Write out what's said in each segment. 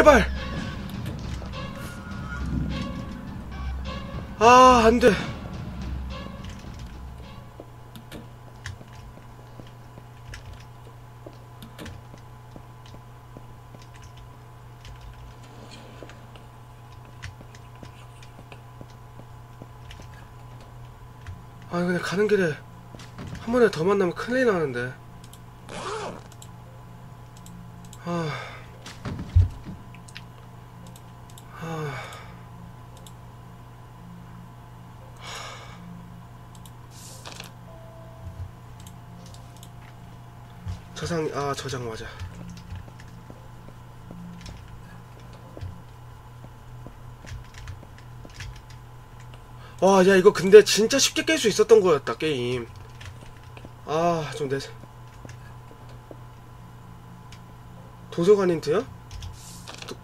제발. 아 안돼. 아 근데 가는 길에 한 번에 더 만나면 큰일 나는데. 아, 저장 아 저장 맞아. 와 야 이거 근데 진짜 쉽게 깰 수 있었던 거였다 게임. 아 좀 내 도서관 힌트야? 도-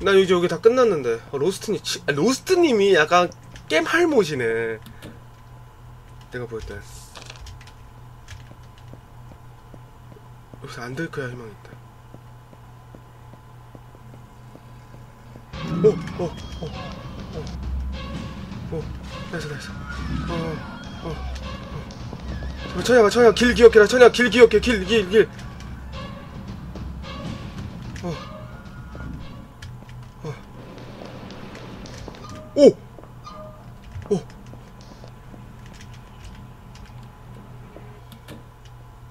나 이제 여기 다 끝났는데. 어, 로스트님 치- 아, 로스트님이 약간 게임 할못이네. 내가 볼땐 여기서 안 될 거야 희망 있다 오! 오! 오! 오! 오! 됐어 됐어 어, 어, 어. 천양아 천양아 길 기억해라 천양아 길 기억해 길 길 길 어. 어. 오! 오!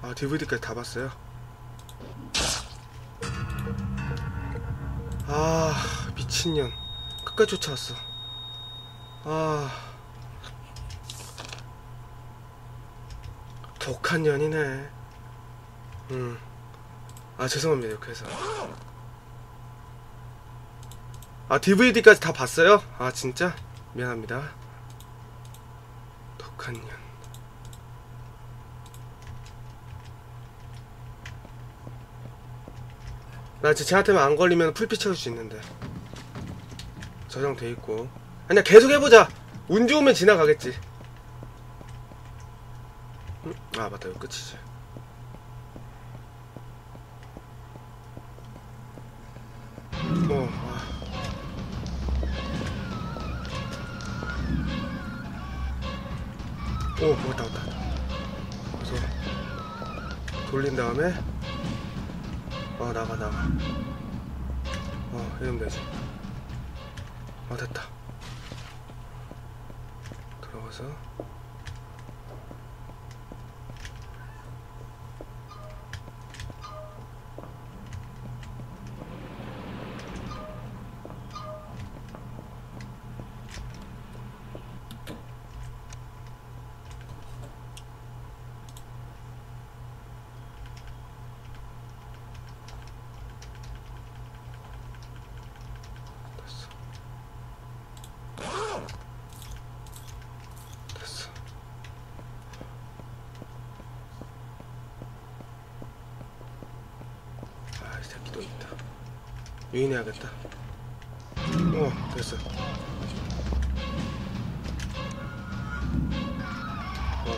아, DVD까지 다 봤어요? 미친년. 끝까지 쫓아왔어. 아. 독한 년이네. 음. 아 죄송합니다 이렇게 해서 아 DVD까지 다 봤어요? 아 진짜? 미안합니다 독한 년나 진짜 쟤한테만 안 걸리면 풀피 채울 수 있는데 저장돼 있고 아니야 계속 해보자 운 좋으면 지나가겠지 음? 아 맞다 이거 끝이지 어, 아. 오, 왔다, 왔다. 그래서 돌린 다음에, 어, 나가, 나가. 어, 이러면 되지. 어, 됐다. 들어가서. 됐어. 됐어. 아, 이 새끼 또 있다. 유인해야겠다. 어, 됐어. 어.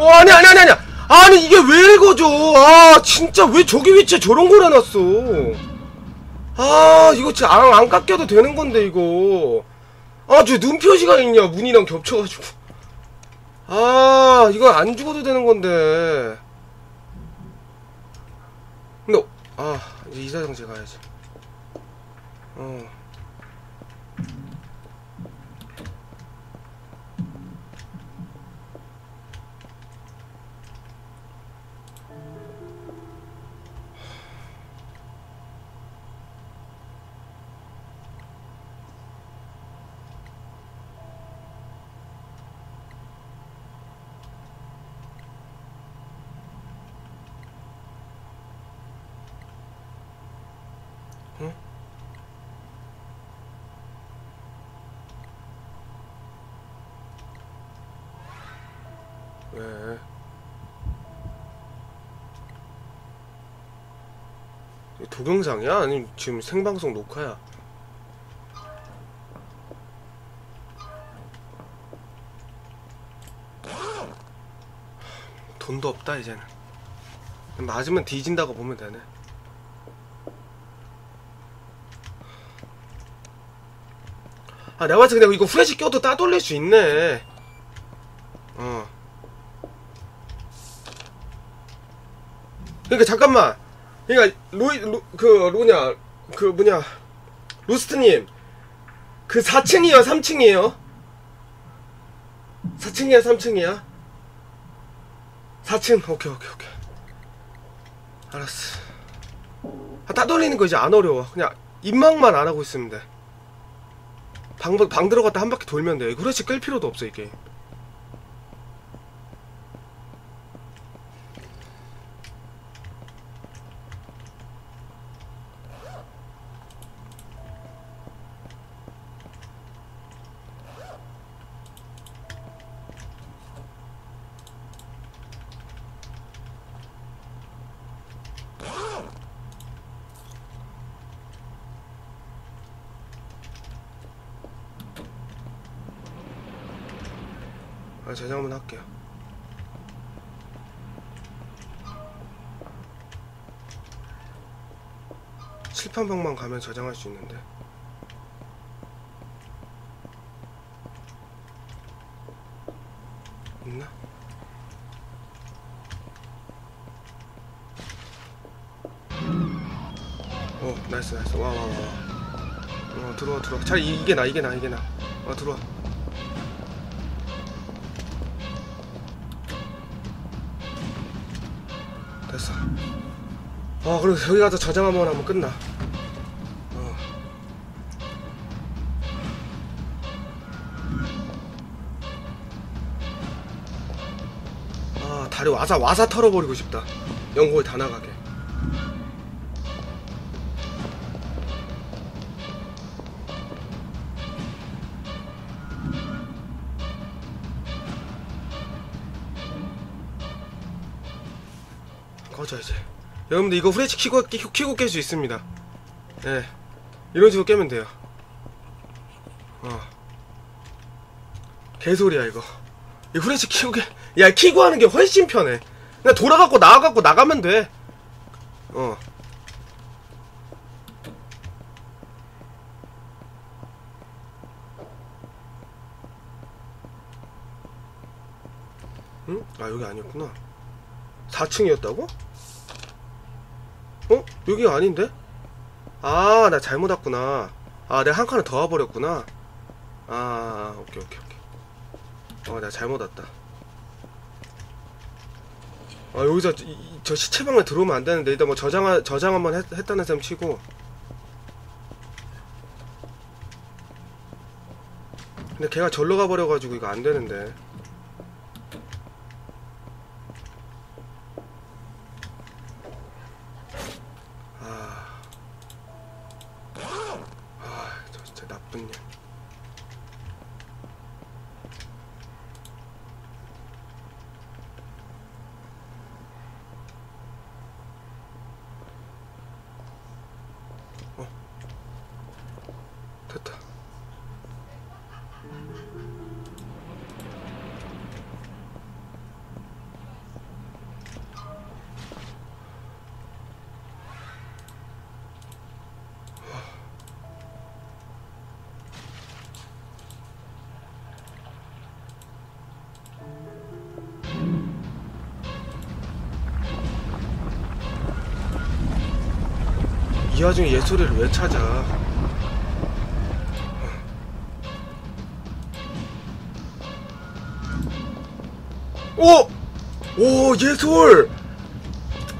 어, 아니, 아니, 아니, 아니! 아니, 이게 왜 읽어져! 아, 진짜 왜 저기 위치에 저런 걸 해놨어! 아 이거 진짜 안, 안 깎여도 되는 건데 이거 아 저 눈 표시가 있냐 문이랑 겹쳐가지고 아 이거 안 죽어도 되는 건데 근데 아 이제 이사장실 가야지. 어 네. 동영상이야? 아니면 지금 생방송 녹화야? 돈도 없다 이제는 맞으면 뒤진다고 보면 되네 아 내가 봤을 때 이거 후레쉬 껴도 따돌릴 수 있네 어 그러니까 잠깐만. 그러니까 로이 로, 그 뭐냐 그 뭐냐. 로스트님. 그 4층이에요 3층이에요? 4층이야 3층이야? 4층 오케이 오케이 오케이. 알았어. 아, 따돌리는 거 이제 안 어려워. 그냥 입망만 안 하고 있으면 돼. 방, 방 들어갔다 한 바퀴 돌면 돼. 후레쉬 끌 필요도 없어 이 게임 한번 할게요. 칠판방만 가면 저장할 수 있는데. 있나? 어, 나이스, 나이스. 와, 와, 와. 어, 들어와, 들어와. 잘, 이, 이게 나, 이게 나, 이게 나. 어, 들어와. 됐어. 어, 그리고 여기 가서 저장 한번 하면 끝나. 어. 아, 다리 와사, 와사 털어버리고 싶다. 연골 다 나가게. 여러분들 이거 후레쉬 키고 끼- 키고 깰 수 있습니다. 예. 이런 식으로 깨면 돼요. 어. 개소리야 이거. 이 후레쉬 키고 깨 야 키고 하는 게 훨씬 편해. 그냥 돌아갖고 나와갖고 나가면 돼어. 응? 아 여기 아니었구나. 4층이었다고? 어? 여기가 아닌데? 아, 나 잘못 왔구나. 아, 내가 한 칸을 더 와버렸구나. 아, 오케이, 오케이, 오케이. 어, 내가 잘못 왔다. 아, 여기서 이- 이- 저 시체방에 들어오면 안 되는데, 일단 뭐 저장, 저장 한번 했, 했다는 셈 치고. 근데 걔가 절로 가버려가지고 이거 안 되는데. 이 와중에 예소리를 왜 찾아? 오! 오, 예솔!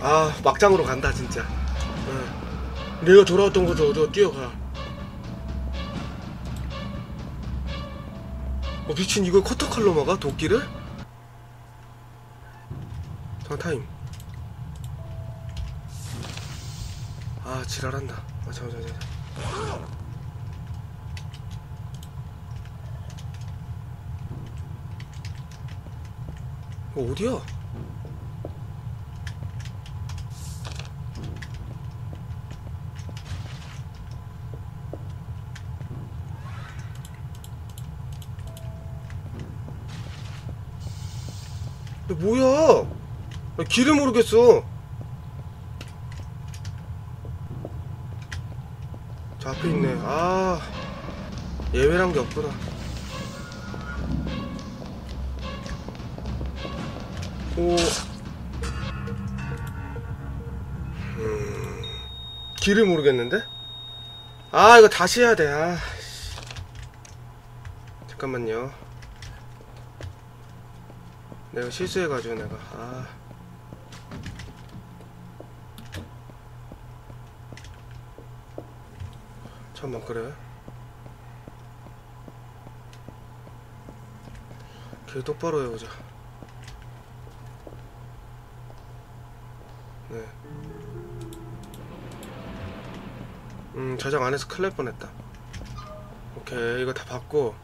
아, 막장으로 간다, 진짜. 응. 내가 돌아왔던 곳으로 저 뛰어가. 어, 미친, 이걸 커터칼로 막아? 도끼를? 잠깐, 타임. 아, 지랄한다. 아, 잠깐, 잠깐, 잠깐. 이거 어디야? 야, 뭐야? 아, 길을 모르겠어. 저 앞에 있네. 아. 예외란 게 없구나. 오. 음. 길을 모르겠는데? 아, 이거 다시 해야 돼. 아. 씨. 잠깐만요. 내가 실수해가지고 내가. 아. 잠깐만, 그래. 길 똑바로 해보자. 네. 음, 저장 안 해서 큰일 날 뻔했다. 오케이, 이거 다 받고.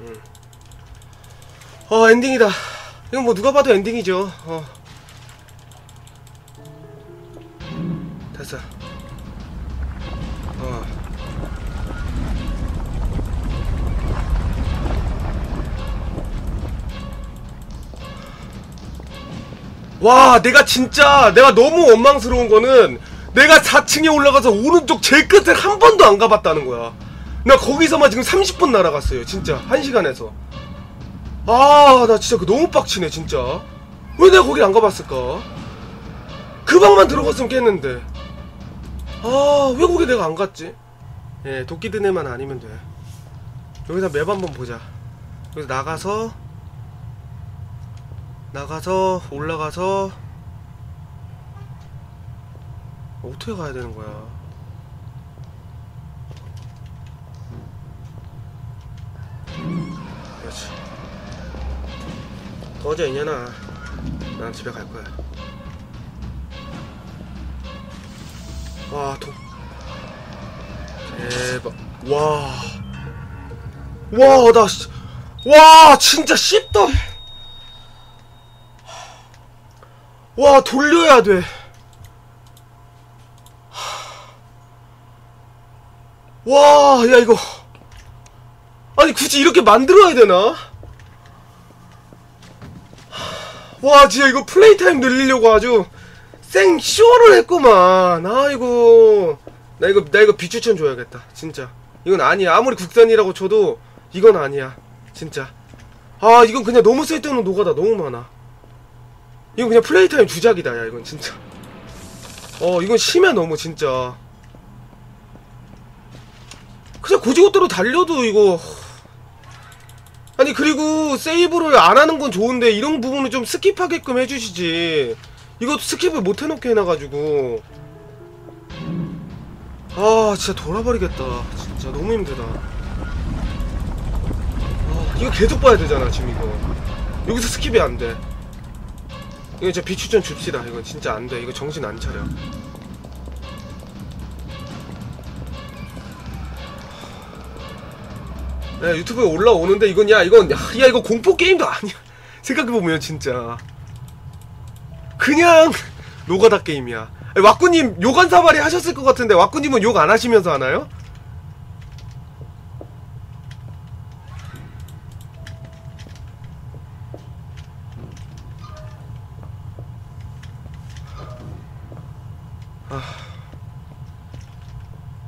음. 어, 엔딩이다. 이건 뭐 누가 봐도 엔딩이죠. 어. 와, 내가 진짜, 내가 너무 원망스러운 거는, 내가 4층에 올라가서 오른쪽 제일 끝을 한 번도 안 가봤다는 거야. 나 거기서만 지금 30분 날아갔어요, 진짜. 한 시간에서. 아, 나 진짜 그 너무 빡치네, 진짜. 왜 내가 거기 안 가봤을까? 그 방만 들어갔으면 깼는데. 아, 왜 거기 내가 안 갔지? 예, 도끼 든 애만 아니면 돼. 여기서 맵 한번 보자. 여기서 나가서, 나가서, 올라가서, 어떻게 가야 되는 거야? 그렇지. 꺼져, 이년아. 난 집에 갈 거야. 와, 도, 대박. 와. 와, 나, 씨- 와, 진짜 씹다. 와, 돌려야 돼. 와, 야, 이거. 아니, 굳이 이렇게 만들어야 되나? 와, 진짜 이거 플레이 타임 늘리려고 아주 생 쇼를 했구만. 아이고. 나 이거, 나 이거 비추천 줘야겠다. 진짜. 이건 아니야. 아무리 국산이라고 쳐도 이건 아니야. 진짜. 아, 이건 그냥 너무 쓸데없는 노가다. 너무 많아. 이건 그냥 플레이 타임 주작이다. 야, 이건 진짜. 어, 이건 심해 너무 진짜. 그냥 고지고대로 달려도 이거 아니 그리고 세이브를 안 하는 건 좋은데 이런 부분을 좀 스킵하게끔 해주시지 이것도 스킵을 못 해놓게 해놔가지고 아 진짜 돌아버리겠다 진짜 너무 힘들다 아, 이거 계속 봐야 되잖아 지금 이거 여기서 스킵이 안돼 이거 진짜 비추전 줍시다. 이거 진짜 안 돼. 이거 정신 안 차려. 네, 유튜브에 올라오는데 이건 야 이건 야, 야 이거 공포 게임도 아니야. 생각해보면 진짜. 그냥 노가다 게임이야. 왁구님 욕한 사발이 하셨을 것 같은데 왁구님은 욕 안 하시면서 하나요?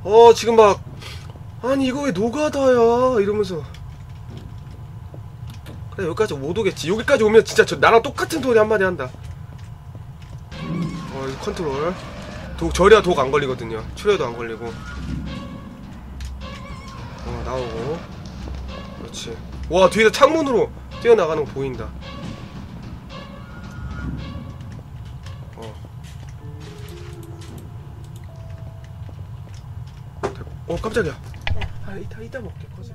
어 지금 막 아니 이거 왜 노가다야? 이러면서. 그래 여기까지 못 오겠지. 여기까지 오면 진짜 저 나랑 똑같은 소리 한마디 한다. 어 컨트롤. 독 저래야 독 안 걸리거든요. 출혈도 안 걸리고. 어 나오고. 그렇지. 와 뒤에서 창문으로 뛰어나가는 거 보인다 깜짝이야 아 이따 이따 먹게 커져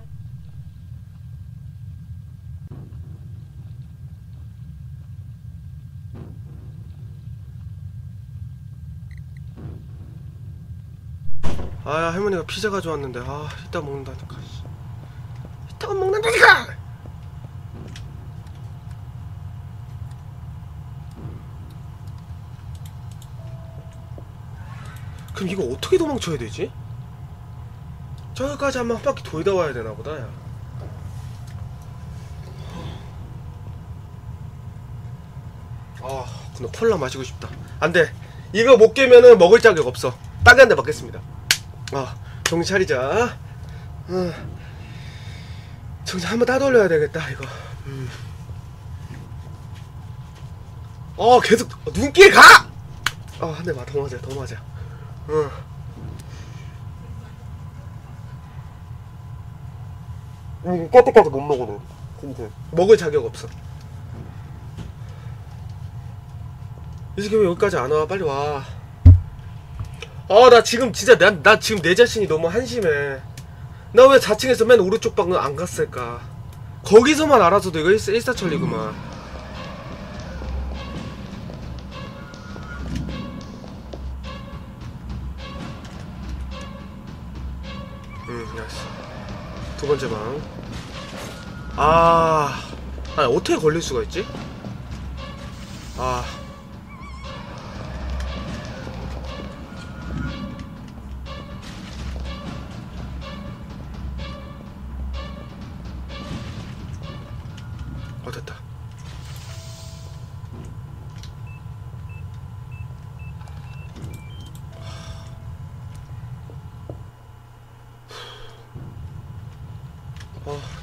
아 할머니가 피자 가져왔는데 아 이따 먹는다니까 씨. 이따가 먹는다니까 그럼 이거 어떻게 도망쳐야 되지? 저기까지 한번 한 바퀴 돌다 와야 되나 보다 야. 아 근데 콜라 마시고 싶다 안돼 이거 못 깨면은 먹을 자격 없어 딴데한대 먹겠습니다 아 정신 차리자. 어. 정신 한번 따돌려야 되겠다 이거. 음. 어 계속 눈길 가. 어한 대 맞아 더 맞아 더 맞아. 어. 음, 깨때까지 못 먹어도 진짜 먹을 자격 없어. 이 새끼 왜 여기까지 안 와? 빨리 와. 아, 나 지금 진짜 나, 나 지금 내 자신이 너무 한심해. 나왜 4층에서 맨 오른쪽 방은 안 갔을까? 거기서만 알아서도 이거 일사, 일사천리구만. 응, 야씨. 두 번째 방. 아, 아니, 어떻게 걸릴 수가 있지? 아.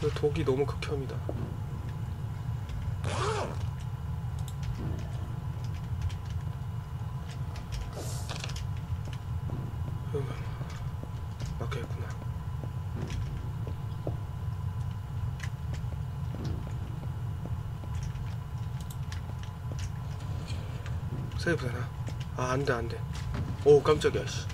아 이거 독이 너무 극혐이다. 음, 막혀있구나. 세이브 되나? 아 안돼 안돼. 오 깜짝이야 씨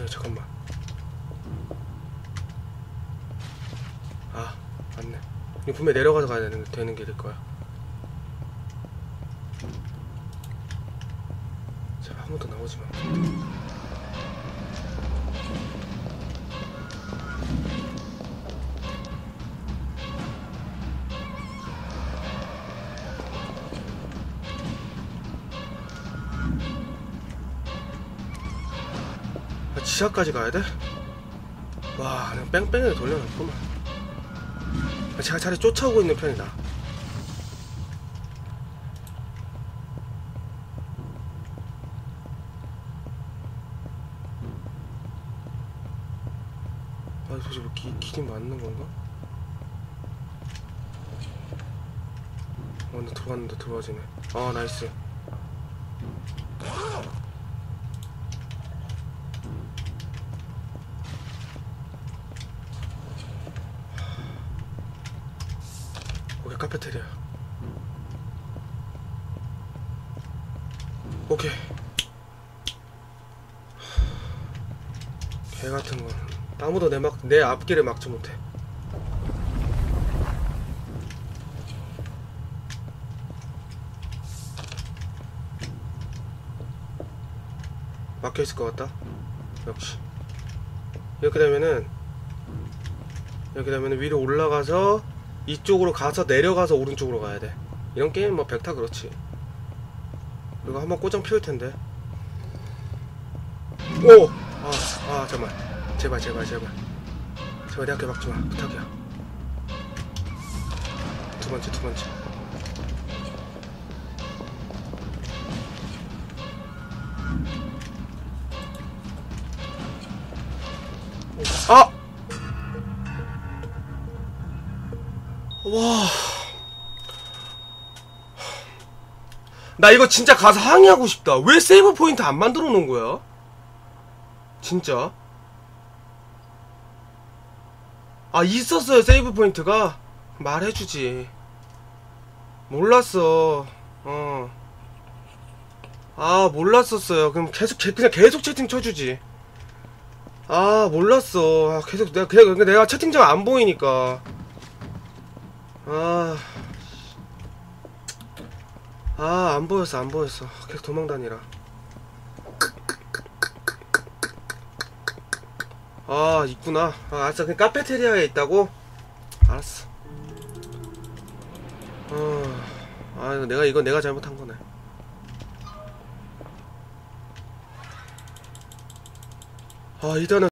야, 잠깐만. 아 맞네. 이거 분명 내려가서 가야 되는, 되는 길일 거야 지하까지 가야 돼? 와, 그냥 뺑뺑이를 돌려놨구만. 아, 제가 차라리 쫓아오고 있는 편이다. 아, 도대체 뭐 기, 길이 맞는 건가? 어, 나 들어왔는데 들어와지네. 아, 나이스. 오케이 카페테리아 오케이. 개 같은 건 아무도 내 막 내 앞길을 막지 못해. 막혀 있을 것 같다? 역시. 이렇게 되면은 이렇게 되면은 위로 올라가서 이쪽으로 가서 내려가서 오른쪽으로 가야 돼. 이런 게임 뭐 백타 그렇지. 그리고 한번 꼬장 피울 텐데. 오! 아, 아, 잠깐만. 제발, 제발, 제발. 제발 내 앞에 막지 마. 부탁이야. 두 번째, 두 번째. 아! 와. 나 이거 진짜 가서 항의하고 싶다. 왜 세이브 포인트 안 만들어 놓은 거야? 진짜? 아, 있었어요, 세이브 포인트가? 말해주지. 몰랐어. 어. 아, 몰랐었어요. 그럼 계속, 개- 그냥 계속 채팅 쳐주지. 아, 몰랐어. 아, 계속, 내가, 내가 채팅창 안 보이니까. 아, 아, 안 보였어, 안 보였어. 계속 도망 다니라. 아, 있구나. 아, 알았어. 그냥 카페테리아에 있다고? 알았어. 어, 아, 이거 내가, 이건 내가 잘못한 거네. 아, 일단은